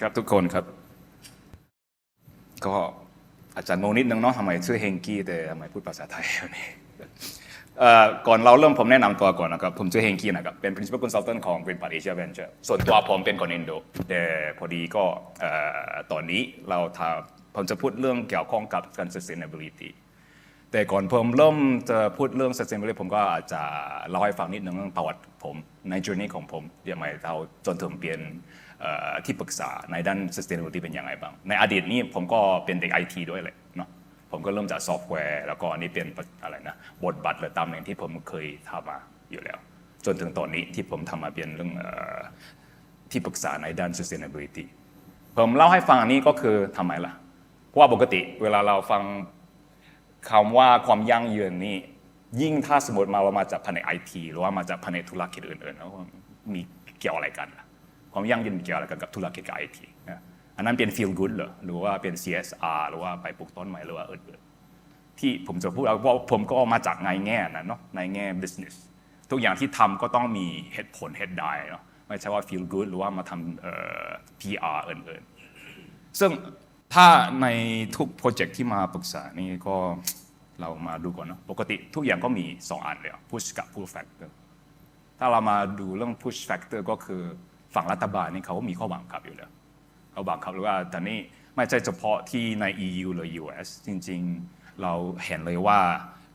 ครับทุกคนครับ ก็อาจจะงงนิดนึงเนาะทำไมชื่อเฮงกี้แต่ทำไมพูดภาษาไทยแบบนี้เอ่อก่อนเราเริ่มผมแนะนำตัวก่อนนะครับ ผมชื่อเฮงกี้นะครับ เป็น principal consultant ของ Green Park Asia Venture ส่วนตัวผมเป็นคนอินโดแต่พอดีก็ต่อตอนนี้เราทำผมจะพูดเรื่องเกี่ยวข้องกับการ sustainability แต่ก่อนผมเริ่มจะพูดเรื่อง sustainability ผมก็อาจจะเล่าให้ฟังนิดนึงเรื่องประวัติผมใน journey ของผมยังไงเราจนถึงเปลี่ยน ที่ปรึกษาในด้าน sustainability เป็นยังไงบ้าง ในอดีตนี้ผมก็เป็นเด็ก IT ด้วยเลยเนาะผมก็เริ่มจากซอฟต์แวร์ แล้วก็อันนี้เป็นอะไรนะบทบาทหรือตำแหน่งที่ผมเคยทำมาอยู่แล้ว จนถึงตอนนี้ที่ผมทำมาเป็นเรื่องอที่ปรึกษาในด้าน sustainability ผมเล่าให้ฟังอันนี้ก็คือทำไมล่ะ เพราะว่าปกติเวลาเราฟังคำว่าความยั่งยืนนี่ยิ่งถ้าสมมติมาว่ามาจากแผนไอทีหรือว่ามาจากแผนธุรกิจอื่นๆแล้วมีเกี่ยวอะไรกันล่ะ ความยั่งยืนเกี่ยวอะไรกันกับธุรกิจกับไอทีอันนั้นเป็น feel good เหรอหรือว่าเป็น CSR หรือว่าไปปลูกต้นไม้หรือว่าอื่นๆที่ผมจะพูดเอาเพราะผมก็มาจากในแง่นั้นเนาะในแง่ business ทุกอย่างที่ทำก็ต้องมีเหตุผลเหตุใดเนาะไม่ใช่ว่า feel good หรือว่ามาทำเอ่อ PR อื่นๆ ซึ่งถ้าในทุกโปรเจกต์ที่มาปรึกษานี่ก็เรามาดูก่อนเนอะปกติทุกอย่างก็มี 2 อันเลย push กับ pull factor ถ้าเรามาดูเรื่อง push factor ก็คือ ฝั่งรัฐบาลนี่เขาก็มีข้อบังคับอยู่แล้วเขาบังคับหรือว่าแต่นี่ไม่ใช่เฉพาะที่ใน EU หรือ US จริงๆเราเห็นเลยว่า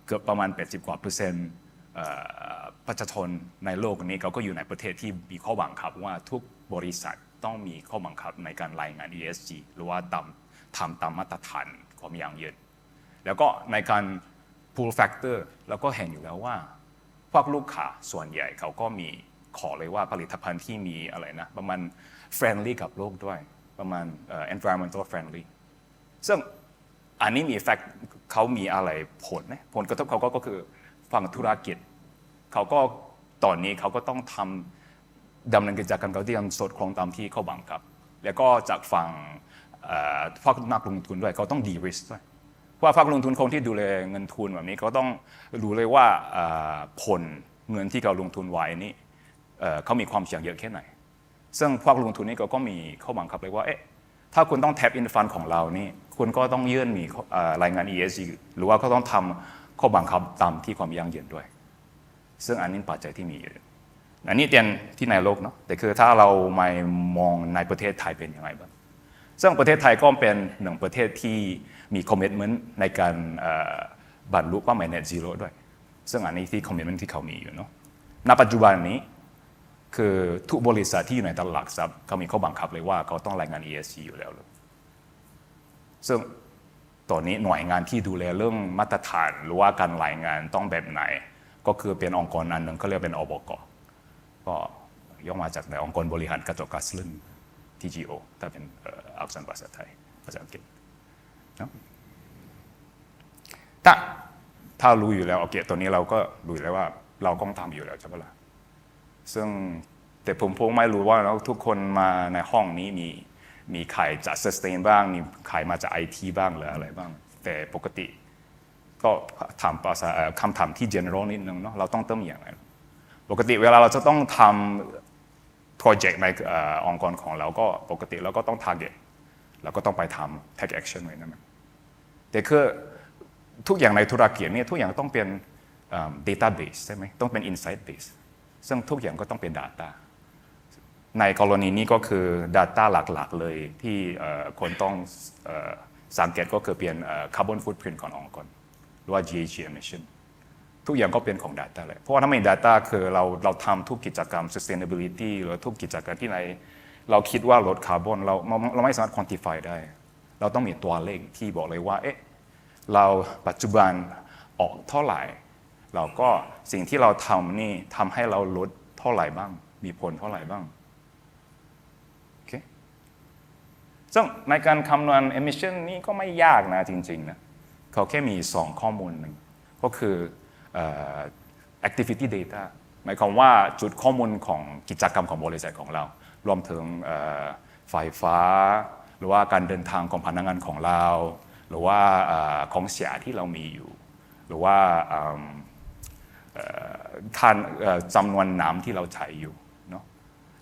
เกือบประมาณ 80 กว่าเปอร์เซ็นต์ประชาชนในโลกนี้เขาก็อยู่ในประเทศที่มีข้อบังคับว่าทุกบริษัทต้องมีข้อบังคับในการรายงาน ESG หรือว่าตามทำตามมาตรฐานความยั่งยืนแล้วก็ในการ pull factor เราก็เห็นอยู่แล้วว่าพวกลูกค้าส่วนใหญ่เขาก็มี ขอเลยว่าผลิตภัณฑ์ที่มีอะไรนะ ประมาณ friendly กับโลกด้วย ประมาณเอ่อ environmental friendly ซึ่งอันนี้มี fact เขามีอะไรผลนะผลกระทบเขาก็คือฝั่งธุรกิจ เขาก็ตอนนี้เขาก็ต้องทำดำเนินกิจการเขาที่ทำสดครองตามที่เขาบังคับ แล้วก็จากฝั่งเอ่อพวกนักลงทุนด้วยเขาต้อง de risk ด้วยเพราะว่าภาคลงทุนคนที่ดูแลเงินทุนแบบนี้เขาต้องรู้เลยว่าผลเงินที่เขาลงทุนไว้นี่ เเขามีความเสี่ยงเยอะแค่ไหน ซึ่งภาคลงทุนนี่ก็มีข้อบังคับเลยว่าเอ๊ะถ้าคุณต้อง tap in fund ของเรานี่คุณก็ต้องยื่นมีรายงาน ESG หรือว่าก็ต้องทำข้อบังคับตามที่ความยั่งยืนด้วย ซึ่งอันนี้ปัจจัยที่มีอยู่อันนี้เตียนที่ในโลกเนาะแต่คือถ้าเรามามองในประเทศไทยเป็นยังไงบ้างซึ่งประเทศไทยก็เป็นหนึ่งประเทศที่มีคอมมิชเมนต์ในการบรรลุเป้าหมาย net zero ด้วย ซึ่งอันนี้ที่คอมมิชเมนต์ที่เขามีอยู่เนาะณปัจจุบันนี้ คือทุกบริษัทที่อยู่ในตลาดหลักทรัพย์เขามีข้อบังคับเลยว่าเขาต้องรายงาน ESG อยู่แล้ว ซึ่งตอนนี้หน่วยงานที่ดูแลเรื่องมาตรฐานหรือว่าการรายงานต้องแบบไหน ก็คือเป็นองค์กรอันหนึ่งเขาเรียกเป็นอบกก็ย่อมาจากในองค์กรบริหารกระจกกาซลึน TGO ถ้าเป็นอักษรภาษาไทยภาษาอังกฤษนะถ้าถ้ารู้อยู่แล้วโอเคตัวนี้เราก็รู้แล้วว่าเราก็ต้องทำอยู่แล้วใช่ปะล่ะ ซึ่งแต่ผมคงไม่รู้ว่าแล้วทุกคนมาในห้องนี้มีมีใครจาก sustain บ้าง มีใครมาจาก IT บ้างหรืออะไรบ้าง แต่ปกติ ก็ถามภาษาคำถามที่ general นิดนึงเนาะเราต้องเติมอย่างไรปกติเวลาเราจะต้องทำโปรเจกต์ในองค์กรของเราก็ปกติเราก็ต้อง target เราก็ต้องไปทำ take action ไว้นั่นแหละแต่คือทุกอย่างในธุรกิจเนี่ยทุกอย่างต้องเป็น database ใช่ไหมต้องเป็น insight base ซึ่งทุกอย่างก็ต้องเป็น data ในกรณีนี้ก็คือ Data หลักๆ เลยที่คนต้องสังเกตก็คือเป็นเอ่อ carbon footprint ขององค์กรหรือว่า GHG emission ทุกอย่างก็เป็นของ Data เลย เพราะว่าถ้าไม่ Data คือเราเราทำทุกกิจกรรม sustainability หรือทุกกิจกรรมที่ไหนเราคิดว่าลดคาร์บอนเราเราไม่สามารถ quantify ได้ เราต้องมีตัวเลขที่บอกเลยว่าเอ๊ะเราปัจจุบันออกเท่าไหร่ เราก็สิ่งที่เราทำนี่ทำให้เราลดเท่าไหร่บ้าง มีผลเท่าไหร่บ้างโอเคซึ่งในการคำนวณ emission นี่ก็ไม่ยากนะจริงๆนะเขาแค่มี 2 ข้อมูลหนึ่งก็คืออ activity data หมายความว่าจุดข้อมูลของกิจกรรมของบริษัทของเรา รวมถึงไฟฟ้า หรือว่าการเดินทางของพนักงานของเรา หรือว่าอของเสียที่เรามีอยู่ หรือว่า ทานจำนวนน้ำที่เราใช้อยู่เนาะ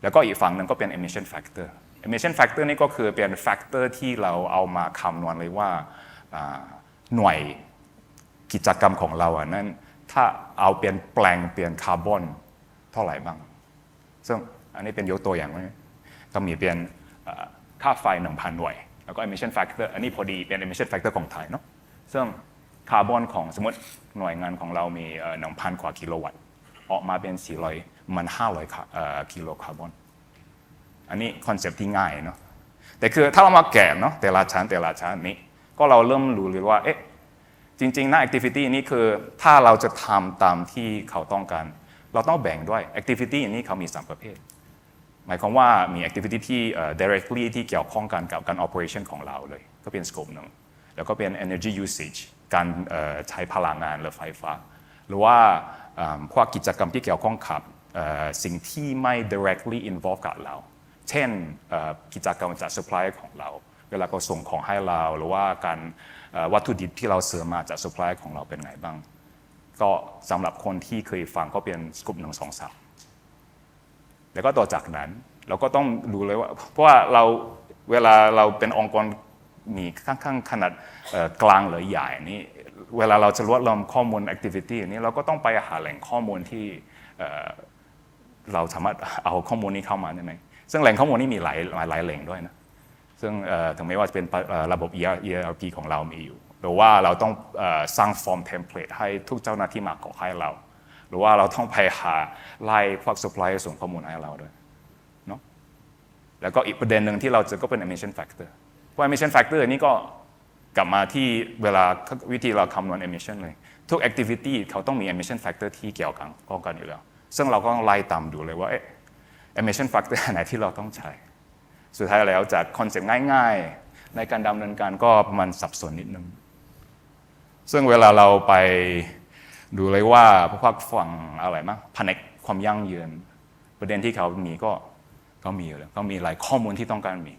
แล้วก็อีกฝั่งหนึ่งก็เป็น emission factor emission factor นี่ก็คือเป็น factor ที่เราเอามาคำนวณเลยว่าหน่วยกิจกรรมของเราอะนั้นถ้าเอาเปลี่ยนแปลงเปลี่ยนคาร์บอนเท่าไหร่บ้าง ซึ่งอันนี้เป็นยกตัวอย่างไว้ก็มีเป็นค่าไฟ 1,000 หน่วย แล้วก็ emission factor อันนี้พอดีเป็น emission factor ของไทยเนาะซึ่ง คาร์บอนของสมมติหน่วยงานของเรามีเอ่อ1,000กว่ากิโลวัตต์ ออกมาเป็น 400 มัน 500ค่ะเอ่อกิโลคาร์บอน อันนี้คอนเซปต์ที่ง่ายเนาะแต่คือถ้าเรามาแกะเนาะแต่ละชั้นแต่ละชั้นนี้ ก็เราเริ่มรู้เลยว่าเอ๊ะจริงๆหน้า activity นี้คือถ้าเราจะทำตามที่เขาต้องการ เราต้องแบ่งด้วย activity นี้เขามี 3 ประเภท หมายความว่ามี activity ที่เอ่ directly ที่เกี่ยวข้องกันกับการ operation ของเราเลย ก็เป็น scope หนึ่ง แล้วก็เป็น energy usage การใช้พลังงานหรือไฟฟ้า หรือว่าพวกกิจกรรมที่เกี่ยวข้องกับสิ่งที่ไม่ directly involve กับเรา เช่นกิจกรรมจาก supplier ของเรา เวลาเขาส่งของให้เรา หรือว่าการวัตถุดิบที่เราซื้อมาจาก supplier ของเราเป็นไงบ้าง ก็สำหรับคนที่เคยฟังก็เป็นสกุปหนึ่งสองสามแล้วก็ต่อจากนั้นเราก็ต้องรู้เลยว่า เพราะว่าเราเวลาเราเป็นองค์กร มีข้างๆขนาดกลางหรือใหญ่นี่เวลาเราจะรวบรวมข้อมูล activity นี้เราก็ต้องไปหาแหล่งข้อมูลที่เราสามารถเอาข้อมูลนี้เข้ามาได้ไหมซึ่งแหล่งข้อมูลนี้มีหลายหลายหลายแหล่งด้วยนะซึ่งถึงแม้ว่าจะเป็นเอ่อระบบ ERP ของเรามีอยู่ หรือว่าเราต้องสร้างฟอร์มเทมเพลตให้ทุกเจ้าหน้าที่มาขอให้เรา หรือว่าเราต้องไปหาไล่พวก supplier ส่งข้อมูลให้เราด้วยเนาะแล้วก็อีกประเด็นหนึ่งที่เราเจอก็เป็น emission factor พราะ emission factor นี่ก็กลับมาที่เวลาวิธีเราคำนวณ emission เลย ทุก activity เขาต้องมี emission factor ที่เกี่ยวกันก้องกันอยู่แล้ว ซึ่งเราก็ต้องไล่ตามดูเลยว่าเอ๊ะ emission factor ไหนที่เราต้องใช้ สุดท้ายแล้วจากคอนเซ็ปต์ง่ายๆ ในการดำเนินการก็มาณสับสนนิดนึง ซึ่งเวลาเราไปดูเลยว่าพวกฝั่งอะไรมั้งแผนกความยั่งยืน ประเด็นที่เขามีก็ก็มีอยู่แล้วก็มีหลายข้อมูลที่ต้องการมี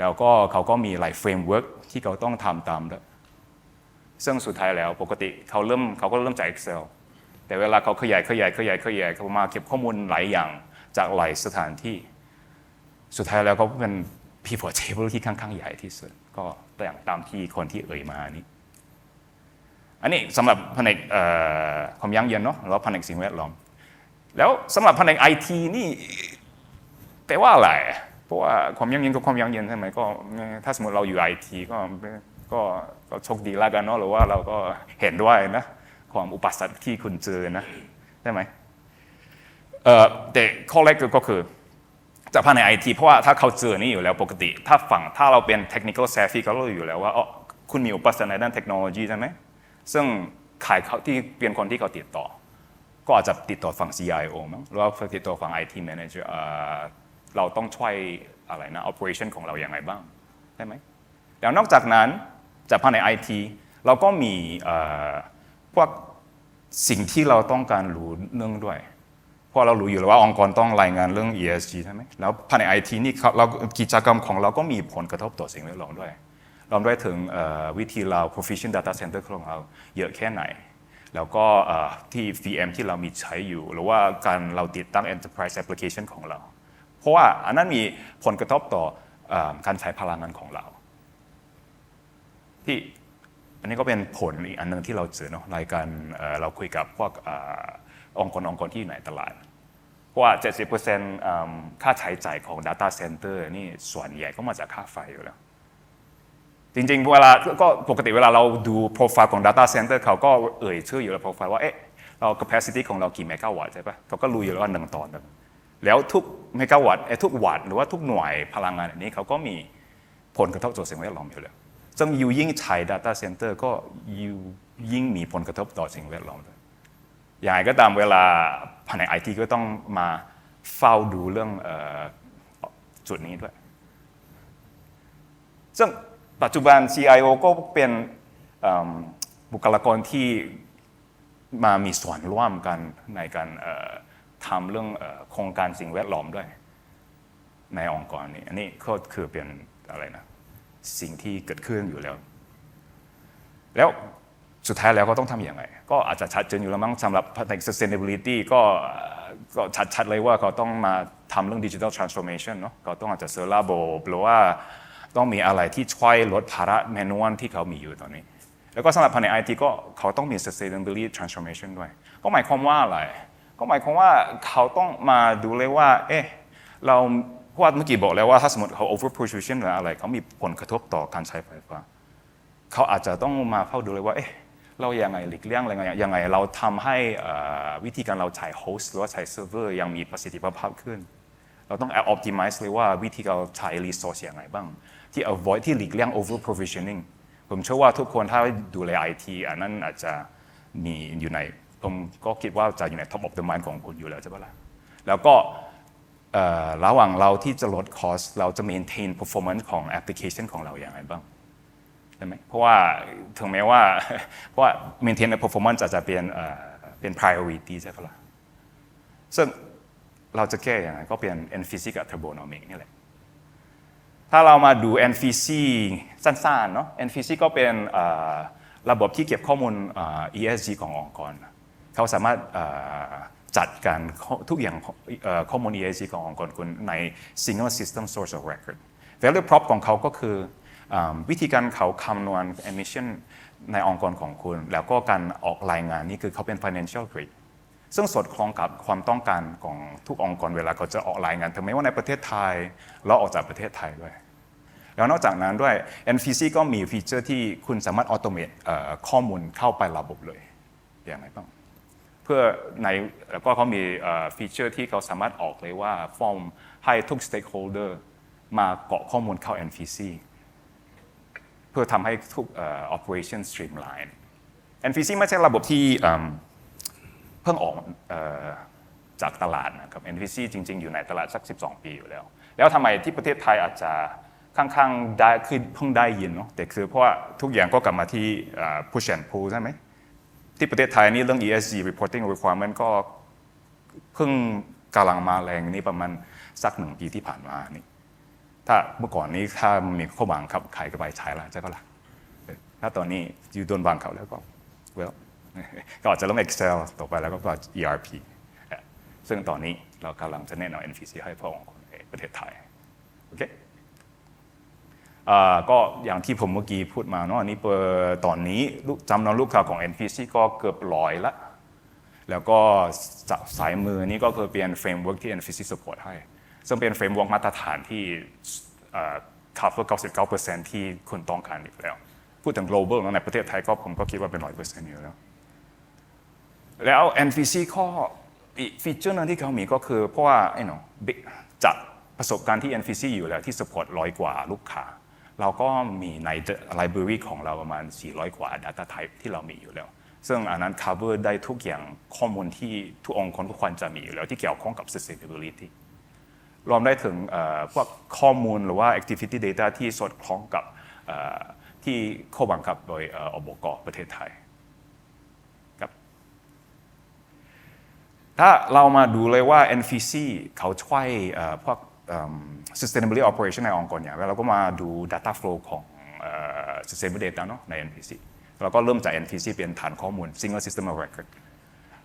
แล้วก็เขาก็มีหลายเฟรมเวิร์กที่เขาต้องทำตามด้วยซึ่งสุดท้ายแล้วปกติเขาเริ่มเขาก็เริ่มจาก Excel แต่เวลาเขาขยายขยายขยายขยายเขามาเก็บข้อมูลหลายอย่างจากหลายสถานที่ สุดท้ายแล้วก็เป็น pivot table ที่ค่อนข้างใหญ่ที่สุด ก็อย่างตามที่คนที่เอ่ยมานี้ อันนี้สำหรับแผนกความยั่งยืนเนาะหรือว่าแผนกสิ่งแวดล้อม แล้วสำหรับแผนกไอทีนี่แปลว่าอะไร เพราะว่าความยั่งยืนกับความยั่งยืนใช่ไหมก็ถ้าสมมติเราอยู่ไอทีก็ก็ก็โชคดีแล้วกันเนาะหรือว่าเราก็เห็นด้วยนะความอุปสรรคที่คุณเจอนะใช่ไหมเอ่อแต่ข้อแรกก็คือจากภายในไอทีเพราะว่าถ้าเขาเจอนี่อยู่แล้วปกติ ถ้าฝั่งถ้าเราเป็น technical savvy เขารู้อยู่แล้วว่าอ๋อคุณมีอุปสรรคในด้านเทคโนโลยีใช่ไหมซึ่งขายเขาที่เป็นคนที่เขาติดต่อ ก็อาจจะติดต่อฝั่ง CIO มั้งหรือว่าติดต่อฝั่ง IT manager เราต้องช่วยอะไรนะ operation ของเราอย่างไรบ้างได้ไหมแล้วนอกจากนั้นจากภายใน IT เราก็มีพวกสิ่งที่เราต้องการรู้เรื่องด้วย เพราะเรารู้อยู่แล้วว่าองค์กรต้องรายงานเรื่อง ESG ใช่ไหมแล้วภายใน IT นี่เรากิจกรรมของเราก็มีผลกระทบต่อสิ่งแวดล้อมด้วยรวมด้วยถึงวิธีเรา provision data center ของเราเยอะแค่ไหน แล้วก็ที่ VM ที่เรามีใช้อยู่ หรือว่าการเราติดตั้ง enterprise application ของเรา เพราะว่าอันนั้นมีผลกระทบต่ออการใช้พลังงานของเรา ที่อันนี้ก็เป็นผลอีกอันหนึงที่เราเจอเนาะรายการเเราคุยกับพวกอองค์กรองค์กรที่อยู่ในตลาด เพราะว่า 70%เอิ่มค่าใช้จ่ายของ Data Center นี่ส่วนใหญ่ก็มาจากค่าไฟอยู่แล้ว จริงๆ เวลาก็ปกติเวลาเราดูโปรไฟล์ของ Data Center เขาก็เอ่ยชื่ออยู่ในโปรไฟล์ว่าเอ๊ะเรา capacity ของเรากี่เมกะวัตต์ใช่ปะเขาก็รู้อยู่แล้วว่าหนึ่งตอนนึง แล้วทุกเมกะวัตต์เอ้ยทุกวัตต์หรือว่าทุกหน่วยพลังงานอันนี้เขาก็มีผลกระทบต่อสิ่งแวดล้อมอยู่แล้วซึ่งยูยิ่งใช้ Data Center ก็อยู่ยิ่งมีผลกระทบต่อสิ่งแวดล้อมด้วยอย่างไรก็ตามเวลาแผนไอทีก็ต้องมาเฝ้าดูเรื่องออจุดนี้ด้วย ซึ่งปัจจุบัน CIO ก็เป็นบุคลากรที่มามีส่วนร่วมกันในการ ทำเรื่องโครงการสิ่งแวดล้อมด้วย ในองค์กรนี้อันนี้ก็คือเป็นอะไรนะสิ่งที่เกิดขึ้นอยู่แล้ว แล้วสุดท้ายแล้วก็ต้องทำอย่างไรก็อาจจะชัดเจนอยู่แล้วมั้งสำหรับแผน sustainability ก็ก็ชัดๆเลยว่าเขาต้องมาทำเรื่องดิจิทัลทรานส์โอมชันเนาะเขาต้องอาจจะเซอร์ระบบหรือว่าต้องมีอะไรที่ช่วยลดภาระแมนนวลที่เขามีอยู่ตอนนี้ แล้วก็สำหรับภายในไอทีก็เขาต้องมี sustainability transformation ด้วย ก็หมายความว่าอะไร ก็หมายความว่าเขาต้องมาดูเลยว่า เอ๊ะ เราเพราะว่าเมื่อกี้บอกแล้วว่าถ้าสมมติเขา over pollution หรืออะไร เขามีผลกระทบต่อการใช้ไฟฟ้า เขาอาจจะต้องมาเฝ้าดูเลยว่า เอ๊ะ เรายังไงหลีกเลี่ยงอะไรไงยังไง เราทำให้วิธีการเราใช้ host หรือว่าใช้ server ยังมีประสิทธิภาพขึ้น เราต้อง optimize เลยว่าวิธีการใช้ resource ย่างไรบ้าง ที่ avoid ที่หลีกเลี่ยง over provisioning ผมเชื่อว่าทุกคนถ้าดูแล IT อันนั้นอาจจะมีอยู่ใน ผมก็คิดว่าจะอยู่ใน top of the mind ของคุณอยู่แล้วใช่ปะล่ะแล้วก็ระหว่างเราที่จะลด cost เราจะ maintain performance ของ application ของเราอย่างไรบ้างใช่ไหมเพราะว่าถึงแม้ว่าเพราะว่า maintain the performance อาจจะเป็นเป็น priority ใช่ปะล่ะซึ่งเราจะแก้อยังไงก็เป็น NFC กับ Turbonomic นี่แหละถ้าเรามาดู NFC สั้นๆเนาะ NFC ก็เป็นระบบที่เก็บข้อมูล ESG ขององค์กร เขาสามารถจัดการทุกอย่างข้อมูล ESG ขององค์กรคุณใน single system source of record value prop ของเขาก็คืออวิธีการเขาคำนวณ emission ในองค์กรของคุณ แล้วก็การออกรายงานนี่คือเขาเป็น financial grade ซึ่งสอดคล้องกับความต้องการของทุกองค์กรเวลาเขาจะออกรายงานถึงแม้ว่าในประเทศไทยแล้วออกจากประเทศไทยด้วย แล้วนอกจากนั้นด้วย NFC ก็มีฟีเจอร์ที่คุณสามารถออโตเมตข้อมูลเข้าไประบบเลยอย่างไรบ้าง พื่อในแล้วก็เขามีฟีเจอร์ที่เขาสามารถออกเลยว่าฟอร์มให้ทุก stakeholder มาเกาะข้อมูลเข้า NFC เพื่อทำให้ทุกเอ่อ operation streamline NFC ไม่ใช่ระบบที่เพิ่งออกจากตลาดนะครับ NFC จริง ๆ อยู่ในตลาดสัก 12 ปีอยู่แล้ว แล้วทำไมที่ประเทศไทยอาจจะค่อนข้างได้คือเพิ่งได้ยินเนาะแต่คือเพราะว่าทุกอย่างก็กลับมาที่เอ่อ push and pull ใช่ไหม ที่ประเทศไทยนี่เรื่อง ESG reporting requirement ก็เพิ่งกำลังมาแรงนี่ประมาณสักหนึ่งปีที่ผ่านมานี่ถ้าเมื่อก่อนนี้ถ้ามีข้อบังคับใครก็ไปใช้แล้วใช่ปะล่ะถ้าตอนนี้อยู่โดนบังคับแล้วก็ well ก็อาจจะต้อง Excel ต่อไปแล้วก็ ERP ซึ่งตอนนี้เรากำลังจะแนะนำ NFC ให้พ่อของคนประเทศไทย โอเค ก็อย่างที่ผมเมื่อกี้พูดมาเนาะอันนี้เปิดตอนนี้จำนวนลูกค้าของ NPC ก็เกือบร้อยละ แล้วก็สสายมือนี่ก็คือเป็นเฟรมเวิร์กที่ NPC support ให้ ซึ่งเป็นเฟรมเวิร์กมาตรฐานที่เอ่อ cover 99%ที่คุณต้องการอยู่แล้ว พูดถึง global เนอะในประเทศไทยก็ผมก็คิดว่าเป็น 100%อยู่แล้ว แล้ว NPC ข้อฟีเจอร์นึงที่เขามีก็คือเพราะว่าไอ้เนาะจากประสบการณ์ที่ NPC อยู่แล้วที่ support ร้อยกว่าลูกค้า เราก็มีใน library ของเราประมาณ 400 กว่า data type ที่เรามีอยู่แล้ว ซึ่งอันนั้น cover ได้ทุกอย่างข้อมูลที่ทุกองค์กรก็ควรจะมีอยู่แล้วที่เกี่ยวข้องกับ sustainability รวมได้ถึงพวกข้อมูลหรือว่า activity data ที่สอดคล้องกับที่ข้อบังคับโดยอบกประเทศไทยครับถ้าเรามาดูเลยว่า NFC เขาช่วยพวก sustainability operation ในองค์กรอย่างไรเราก็มาดู data flow ของ sustainability data เนอะใน NPC เราก็เริ่มจาก NPC เป็นฐานข้อมูล single system of record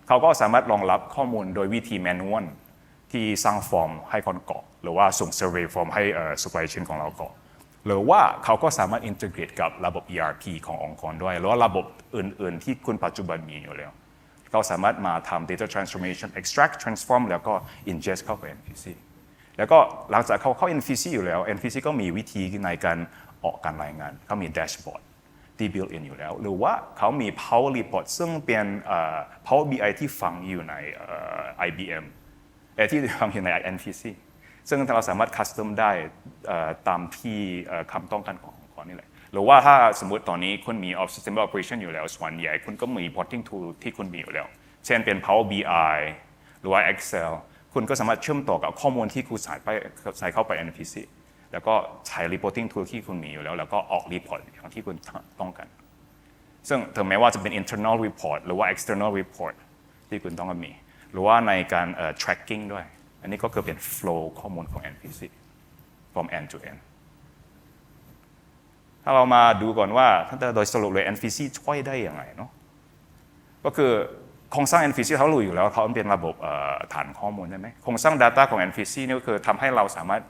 เขาก็สามารถรองรับข้อมูลโดยวิธี manual ที่สร้างฟอร์มให้คนกรอกหรือว่าส่ง survey form ให้ supply chain ของเรากรอกหรือว่าเขาก็สามารถ integrate กับระบบ ERP ขององค์กรด้วย หรือว่าระบบอื่น ๆ ที่คุณปัจจุบันมีอยู่แล้วเราสามารถมาทำ data transformation extract transform แล้วก็ ingest เข้าไป NPC แล้วก็หลังจากเขาเข้า NPC อยู่แล้ว NPC ก็มีวิธีในการออกการรายงานเขามี dashboard ที่ built in อยู่แล้ว หรือว่าเขามี Power Report ซึ่งเป็นเอ่อ Power BI ที่ฝังอยู่ในเอ่อ IBM เอ่อที่ฝังอยู่ใน NPC ซึ่งเราสามารถ custom ได้ตามที่คำต้องการขององค์กรนี่แหละหรือว่าถ้าสมมุติตอนนี้คุณมี of system operation อยู่แล้วส่วนใหญ่คุณก็มี reporting tool ที่คุณมีอยู่แล้ว เช่นเป็น Power BI หรือว่า Excel คุณก็สามารถเชื่อมต่อกับข้อมูลที่คุณใส่ไปใส่เข้าไป NPC แล้วก็ใช้ reporting tool ที่คุณมีอยู่แล้ว แล้วก็ออก report อย่างที่คุณต้องการ ซึ่งถึงแม้ว่าจะเป็น internal report หรือว่า external report ที่คุณต้องมี หรือว่าในการ tracking ด้วย อันนี้ก็คือเป็น flow ข้อมูลของ NPC from end to end ถ้าเรามาดูก่อนว่าถ้าโดยสรุปเลย NPC ช่วยได้อยังไงเนาะก็คือ โครงสร้าง NVC เขารู้อยู่แล้วเขาเป็นระบบฐานข้อมูลใช่ไหมโครงสร้าง Data ของ NVC นี่ก็คือทำให้เราสามารถ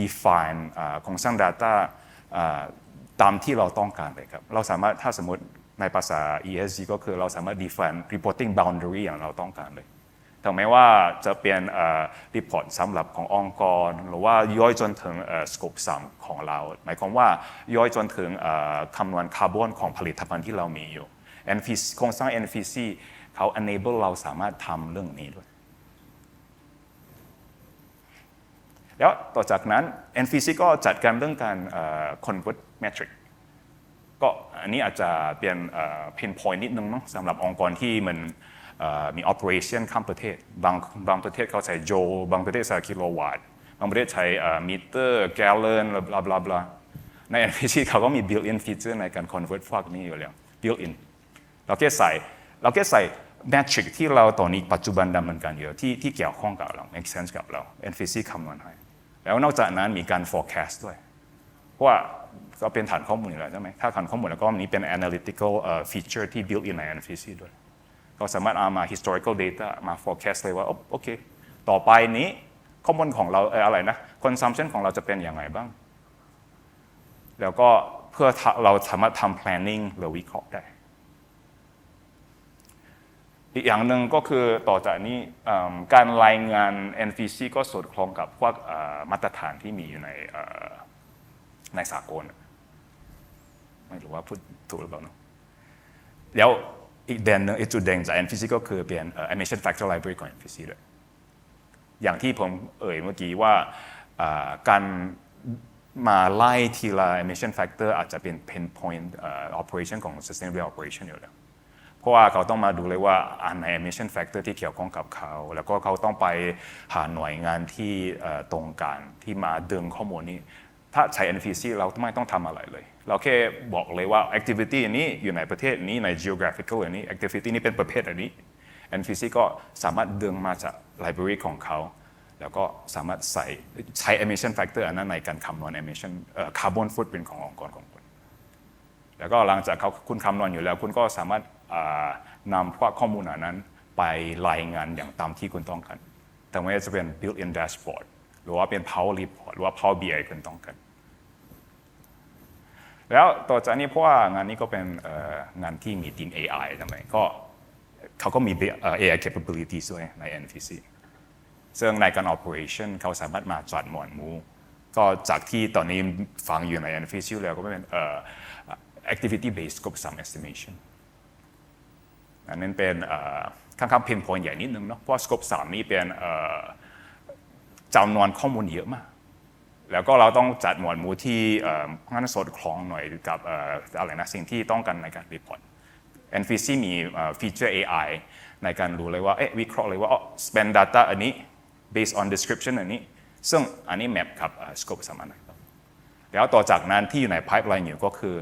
define โครงสร้าง Data ตามที่เราต้องการเลยครับ เราสามารถถ้าสมมติในภาษา ESG ก็คือเราสามารถ define reporting boundary อย่างเราต้องการเลยถึงแม้ว่าจะเป็นรีพอร์ตสำหรับขององค์กร หรือว่าย่อยจนถึงสโคปสามของเรา หมายความว่าย่อยจนถึงคำนวณคาร์บอนของผลิตภัณฑ์ที่เรามีอยู่ NVC โครงสร้าง NVC เขา enable เราสามารถทำเรื่องนี้ด้วย แล้วต่อจากนั้น NVC ก็จัดการเรื่องการ convert metric ก็อันนี้อาจจะเป็นเพนพอยต์นิดนึงเนาะสำหรับองค์กรที่มันมี operation ข้ามประเทศ บางบางประเทศเขาใช้โจบางประเทศใช้กิโลวัตต์บางประเทศใช้มิเตอร์แกลเลนบลาบลาบลาใน NVC เขาก็มี built in feature ในการ convert พวกนี้อยู่แล้ว built in เราแค่ใส่เราแค่ใส่ metric ที่เราตอนนี้ปัจจุบันดำเนินการอยู่ที่ที่เกี่ยวข้องกับเรา make sense กับเรา NVC คำนวณให้ แล้วนอกจากนั้นมีการ forecast ด้วย เพราะว่าก็เป็นฐานข้อมูลอยู่แล้วใช่ไหมถ้าฐานข้อมูลแล้วก็มีเป็น analytical เอ่อ feature ที่ built in ใน NVC ด้วย ก็สามารถเอามา historical data มา forecast เลยว่าโอเค ต่อไปนี้ข้อมูลของเราเอออะไรนะ consumption ของเราจะเป็นอย่างไรบ้าง แล้วก็เพื่อเราสามารถทำ planning หรือวิเคราะห์ได้ อีกอย่างหนึ่งก็คือต่อจากนี้การรายงาน NVC ก็สอดคล้องกับพวกเอ่อมาตรฐานที่มีอยู่ในในสากลไม่รู้ว่าพูดถูกหรือเปล่าเนอะแล้วอีกเด่นหนึ่งอีกจุดเด่นจาก NVC ก็คือเป็นเอ่อ emission factor library ของ NVC ด้วยอย่างที่ผมเอ่ยเมื่อกี้ว่าการมาไล่ทีละ emission factor อาจจะเป็น pain point เอ่อ operation ของ sustainable operation อยู่แล้ว เพราะว่าเขาต้องมาดูเลยว่าอันไหน emission factor ที่เกี่ยวข้องกับเขา แล้วก็เขาต้องไปหาหน่วยงานที่ตรงกันที่มาดึงข้อมูลนี้ ถ้าใช้ NVC เราไม่ต้องทำอะไรเลย เราแค่บอกเลยว่า activity นี้อยู่ในประเทศนี้ใน geographical อันนี้ activity นี้เป็นประเภทอันนี้ NVC ก็สามารถดึงมาจาก library ของเขา แล้วก็สามารถใส่ใช้ emission factor อันนั้นในการคำนวณ emission carbon footprint ขององค์กรของคุณ แล้วก็หลังจากเขาคุณคำนวณอยู่แล้ว คุณก็สามารถ นำพวกข้อมูลเหล่านั้นไปรายงานอย่างตามที่คุณต้องการแต่ไม่ว่าจะเป็น built-in dashboard หรือว่าเป็น Power Report หรือว่า Power BI คุณต้องการแล้วต่อจากนี้เพราะว่างานนี้ก็เป็นงานที่มีทีม AI ทำไมก็เขาก็มี AI capabilities ด้วยใน NVC ซึ่งในการ operation เขาสามารถมาจัดหมวดหมู่ ก็จากที่ตอนนี้ฟังอยู่ใน NVC แล้วก็เป็น activity based scope sum estimation อันนั้นเป็นค่อนข้าง pain point ใหญ่นิดนึงเนาะเพราะ scope 3นี้เป็นจำนวนข้อมูลเยอะมาก แล้วก็เราต้องจัดหมวดหมู่ที่เอ่องั้นสดคล้องหน่อยกับอะไรนะสิ่งที่ต้องกันในการรีพอร์ต NVC มีฟีเจอร์ AI ในการรู้เลยว่าเอ๊ะวิเคราะห์เลยว่าอ๋อ spend data อันนี้ based on description อันนี้ ซึ่งอันนี้แมปกับ scope สามอันนะครับแล้วต่อจากนั้นที่อยู่ใน pipeline อยู่ก็คือ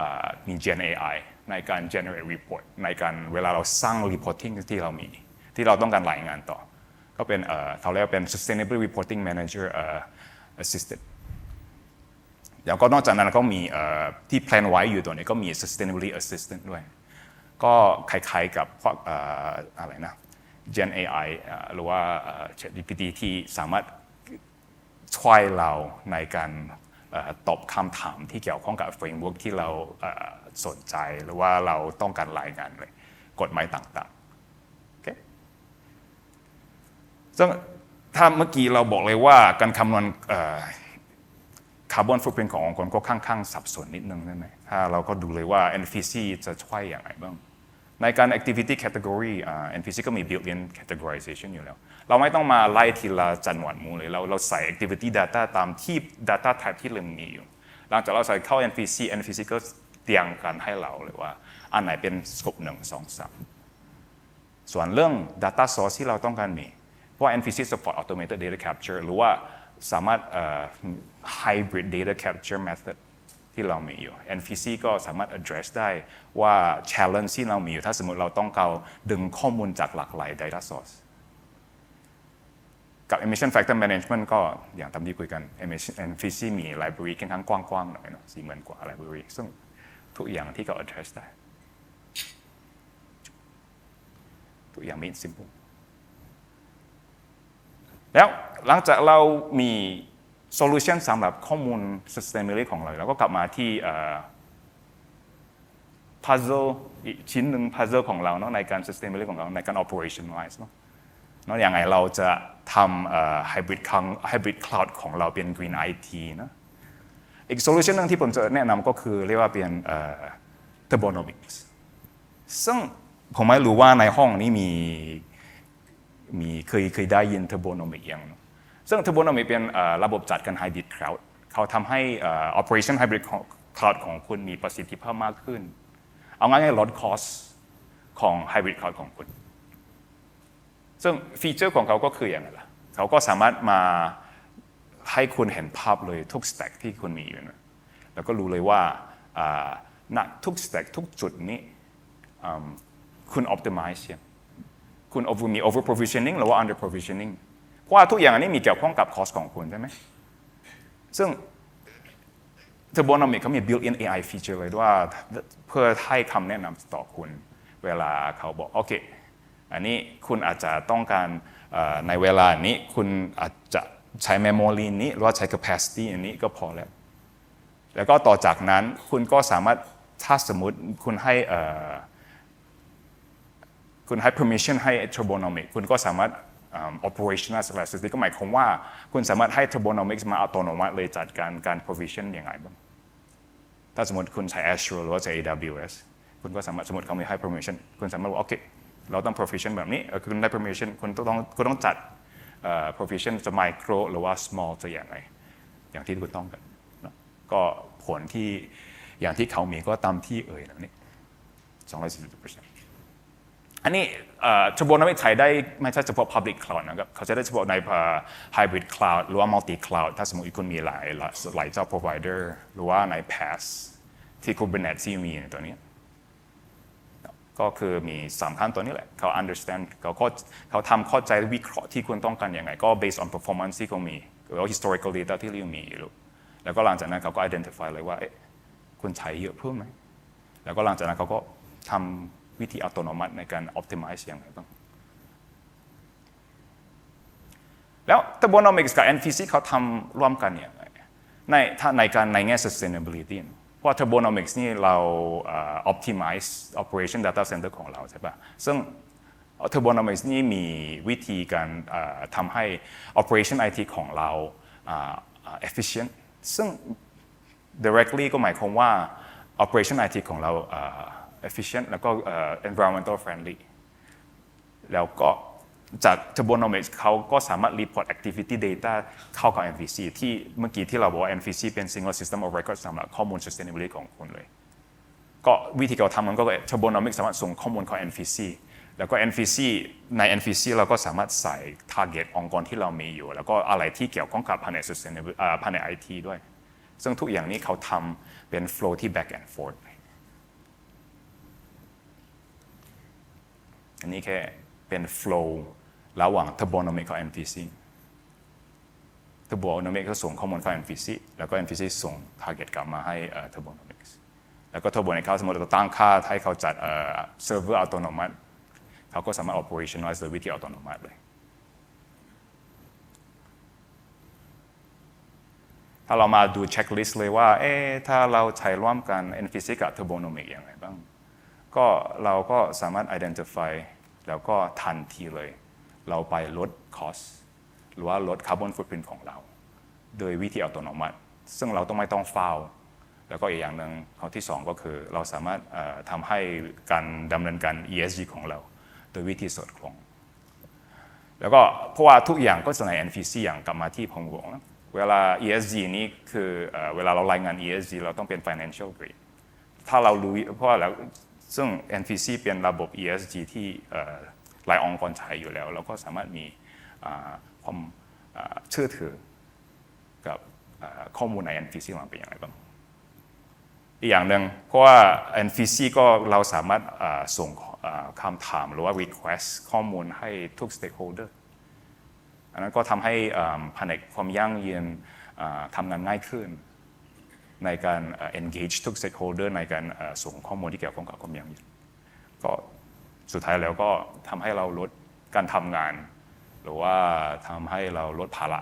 อมี Gen AI ในการ generate report ในการเวลาเราสร้าง reporting ที่เรามี ที่เราต้องการรายงานต่อ ก็เป็นเขาเรียกว่าเป็น sustainable reporting manager assisted แล้วก็นอกจากนั้นก็มีที่แพลนไว้อยู่ตัวนี้ก็มี sustainability assistant ด้วย ก็คล้ายๆกับพวกอะไรนะ Gen AI หรือว่า ChatGPT ที่สามารถช่วยเราในการตอบคำถามที่เกี่ยวข้องกับ framework ที่เรา สนใจหรือว่าเราต้องการรายงานเลยกฎหมายต่างๆโอเคซึ่งถ้าเมื่อกี้เราบอกเลยว่าการคำนวณคาร์บอนฟุตปรินขององค์กรก็ค่อนข้างสับสนนิดนึงใช่ไหมถ้าเราก็ดูเลยว่า NVC จะช่วยอย่างไรบ้าง ในการ activity category อ่า NPC ก็มี built-in categorization อยู่แล้ว เราไม่ต้องมาไล่ทีละจันหมวดหมู่เลย เราเราใส่ activity data ตามที่ data type ที่เรามีอยู่ หลังจากเราใส่เข้า NPC NPC ก็ เตียงกันให้เราเลยว่า อันไหนเป็น scope 1 2 3ส่วนเรื่อง data source ที่เราต้องการมีเพราะว่า NPC support automated data capture หรือว่าสามารถ hybrid data capture method ที่เรามีอยู่ NPC ก็สามารถ address ได้ว่า challenge ที่เรามีอยู่ ถ้าสมมติเราต้องการดึงข้อมูลจากหลากหลาย data source กับ emission factor management ก็อย่างตามที่คุยกัน emission NPC มี library ค่อนข้างกว้างๆหน่อยเนาะสี่หมื่นกว่า library ซึ่ง ทุกอย่างที่เขา address ได้ ทุกอย่างม่ simple แล้วหลังจากเรามี solution สำหรับข้อมูล sustainability ของเราเราก็กลับมาที่ puzzle อีกชิ้นหนึ่ง puzzle ของเราเนาะในการ sustainability ของเราในการ operationalize เนาะเนาะอย่างไรเราจะทำ hybrid hybrid cloud ของเราเป็น green IT นะ อีก solution หนึงที่ผมจะแนะนำก็คือเรียกว่าเป็น turbonomics ซึ่งผมไม่รู้ว่าในห้องนี้มีมีเคยเคยได้ยิน turbonomic ยังซึ่ง turbonomic เป็นระบบจัดการ hybrid cloud เขาทำให้ operation hybrid cloud ของคุณมีประสิทธิภาพมากขึ้น เอาง่ายๆลด cost ของ hybrid cloud ของคุณ ซึ่งฟีเจอร์ของเขาก็คืออย่างไรล่ะเขาก็สามารถมา ให้คุณเห็นภาพเลยทุก stack ที่คุณมีอยู่นะแล้วก็รู้เลยว่าณทุก stack ทุกจุดนี้คุณ optimize ยังคุณ over มี over provisioning หรือว่า under provisioning เพราะว่าทุกอย่างอันนี้มีเกี่ยวข้องกับ cost ของคุณใช่ไหมซึ่ง Turbonomic เขามี built-in AI feature เลยว่าเพื่อให้คำแนะนำต่อคุณ เวลาเขาบอก โอเค อันนี้คุณอาจจะต้องการในเวลานี้คุณอาจจะ ใช้ memory นี้หรือว่าใช้ capacity อันนี้ก็พอแล้ว แล้วก็ต่อจากนั้นคุณก็สามารถถ้าสมมติคุณให้คุณให้ permission ให้ Turbonomic คุณก็สามารถ operational capacity ก็หมายความว่าคุณสามารถให้ Turbonomics มาอัตโนมัติเลยจัดการการ provision ยังไงบ้าง ถ้าสมมติคุณใช้ Azure หรือว่าใช้ AWS คุณก็สามารถสมมติเขามีให้ permission คุณสามารถบอกโอเค เราต้อง provision แบบนี้ คุณได้ permission คุณต้องคุณต้องจัด provision จะ micro หรือว่า small จะอย่างไรอย่างที่คุณต้องกันก็ผลที่อย่างที่เขามีก็ตามที่เอ่ยนะนี่240%อันนี้ Turbonomic ใช้ได้ไม่ใช่เฉพาะ Public Cloud นะครับเขาจะได้เฉพาะใน Hybrid Cloud หรือว่า Multi Cloud ถ้าสมมติคุณมีหลายหลายเจ้า provider หรือว่าใน PaaS ที่ Kubernetes มีในตัวนี้ ก็คือมีสามขั้นตัวนี้แหละเขา understand เขาเขาทำเข้าใจวิเคราะห์ที่คุณต้องการอย่างไรก็ based on performance ที่เขามีหรือว่า historical data ที่เรามีอยู่แล้วก็หลังจากนั้นเขาก็ identify เลยว่าคุณใช้เยอะเพิ่มไหมแล้วก็หลังจากนั้นเขาก็ทำวิธีอัตโนมัติในการ optimize อย่างไรบ้างแล้ว Turbonomics กับ NPC เขาทำร่วมกันอย่างไรในถ้าในการในแง่ sustainability เพราะ Turbonomics นี่เรา optimize operation data center ของเราใช่ปะซึ่ง Turbonomics นี่มีวิธีการทำให้ operation IT ของเรา efficient ซึ่ง directly ก็หมายความว่า operation IT ของเรา efficient แล้วก็ environmental friendly แล้วก็ จาก Turbonomics เขาก็สามารถ report activity data เข้ากับ MVC ที่เมื่อกี้ที่เราบอกว่า MVC เป็น single system of record สำหรับข้อมูล sustainability ของคุณเลย ก็วิธีการทำมันก็คือ Turbonomics สามารถส่งข้อมูลเข้า MVC แล้วก็ MVC ใน MVC เราก็สามารถใส่ target องค์กรที่เรามีอยู่ แล้วก็อะไรที่เกี่ยวข้องกับแผน sustainability แผน IT ด้วย ซึ่งทุกอย่างนี้เขาทำเป็น flow ที่ back and forth อันนี้แค่เป็น flow ระหว่าง Turbonomic กับ MVC Turbonomic ก็ส่งข้อมูลเข้า MVC แล้วก็ MVC ส่ง target กลับมาให้ Turbonomics แล้วก็ Turbonomic เขาสมมติเราตั้งค่าให้เขาจัด server อัตโนมัติเขาก็สามารถ operationalize โดยวิธีอัตโนมัติเลยถ้าเรามาดู checklist เลยว่า เอ๊ถ้าเราใช้ร่วมกัน NPC กับ Turbonomic อย่างไรบ้าง ก็เราก็สามารถ identify แล้วก็ทันทีเลย เราไปลด cost หรือว่าลด carbon footprint ของเรา โดยวิธีอัตโนมัติ ซึ่งเราต้องไม่ต้องเฝ้า แล้วก็อีกอย่างหนึ่งข้อที่สองก็คือเราสามารถทำให้การดำเนินการ ESG ของเรา โดยวิธีสอดคล้องแล้วก็เพราะว่าทุกอย่างก็จะใน NPC อย่างกลับมาที่ผมบอกนะเวลา ESG นี้คือเวลาเรารายงาน ESG เราต้องเป็น financial grade ถ้าเรารู้เพราะว่าแล้วซึ่ง NPC เป็นระบบ ESG ที่ ลายองค์กรใช้อยู่แล้ว เราก็สามารถมีความเชื่อถือกับข้อมูลใน NPC ของเราเป็นอย่างไรบ้างอีกอย่างหนึ่งเพราะว่า NPC ก็เราสามารถส่งคำถามหรือว่า request ข้อมูลให้ทุก stakeholder อันนั้นก็ทำให้แผนกความยั่งยืนทำงานง่ายขึ้น ในการ engage ทุก stakeholder ในการส่งข้อมูลที่เกี่ยวข้องกับความยั่งยืนก็ สุดท้ายแล้วก็ทำให้เราลดการทำงาน หรือว่าทำให้เราลดภาระ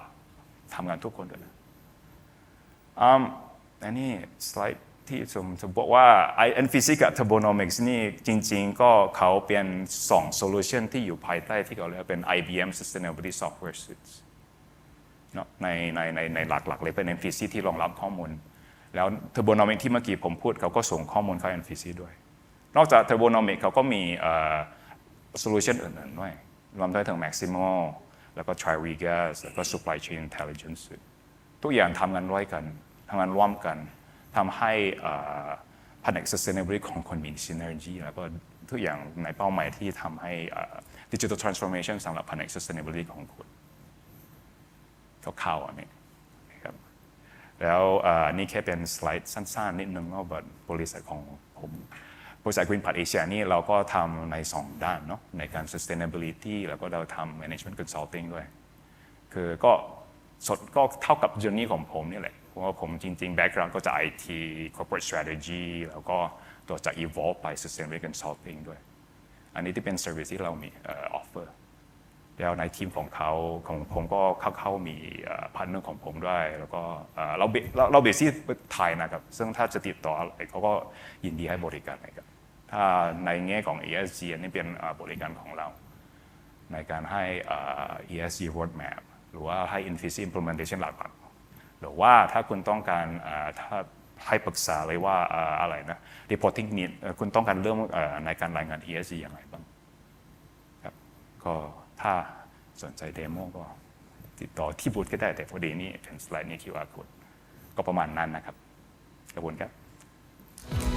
ทำงานทุกคนด้วยนะอืมอันนี้สไลด์ที่ผมจะบอกว่า i n physics กับ turbonomics นี่จริงๆ ก็เขาเป็นสอง solution ที่อยู่ภายใต้ที่เขาเรียกว่าเป็น IBM Sustainability Software Suite เนอะในในในในหลักๆ เลยเป็น MPC ที่รองรับข้อมูล แล้ว Turbonomic ที่เมื่อกี้ผมพูดเขาก็ส่งข้อมูลเข้า MPC ด้วย นอกจาก Turbonomic เขาก็มีเอ่อ solution อื่นๆด้วยรวมทั้งถึง Maximo แล้วก็ Triregas แล้วก็ Supply Chain Intelligence ทุกอย่างทำงานร่วมกันทำงานร่วมกันทำให้แผนก sustainability ของคนมี synergy แล้วก็ทุกอย่างในเป้าหมายที่ทำให้ digital transformation สำหรับแผนก sustainability ของคุณคร่าๆอันนี้นะครับแล้วนี่แค่เป็นสไลด์สั้นๆ นิดนึงว่าแบบบริษัทของผม บริษัท Green Path Asia นี่เราก็ทำใน 2 ด้านเนาะในการ sustainability แล้วก็เราทำ management consulting ด้วย คือก็สดก็เท่ากับ journey ของผมนี่แหละเพราะว่าผมจริง ๆ background ก็จะ IT corporate strategy แล้วก็ตัวจะ evolve ไป sustainability consulting ด้วย อันนี้ที่เป็น service ที่เรามีเอ่อ offer แล้วในทีมของเขาของผมก็เข้าเข้ามีพันเนอร์ของผมด้วย แล้วก็เราเบเราเราเบสที่ไทยนะครับ ซึ่งถ้าจะติดต่ออะไรเขาก็ยินดีให้บริการนะครับ ถ้าในแง่ของ ESG อันนี่เป็นบริการของเรา ในการให้ ESG roadmap หรือว่าให้ Infinity implementation หลักๆหรือว่าถ้าคุณต้องการถ้าให้ปรึกษาเลยว่าอะไรนะ reporting need คุณต้องการเรื่องในการรายงาน ESG อย่างไรบ้างครับก็ถ้าสนใจเดโมก็ติดต่อที่บูธก็ได้แต่พอดีนี่เป็นสไลด์นี้ QR code ก็ประมาณนั้นนะครับ ขอบคุณครับ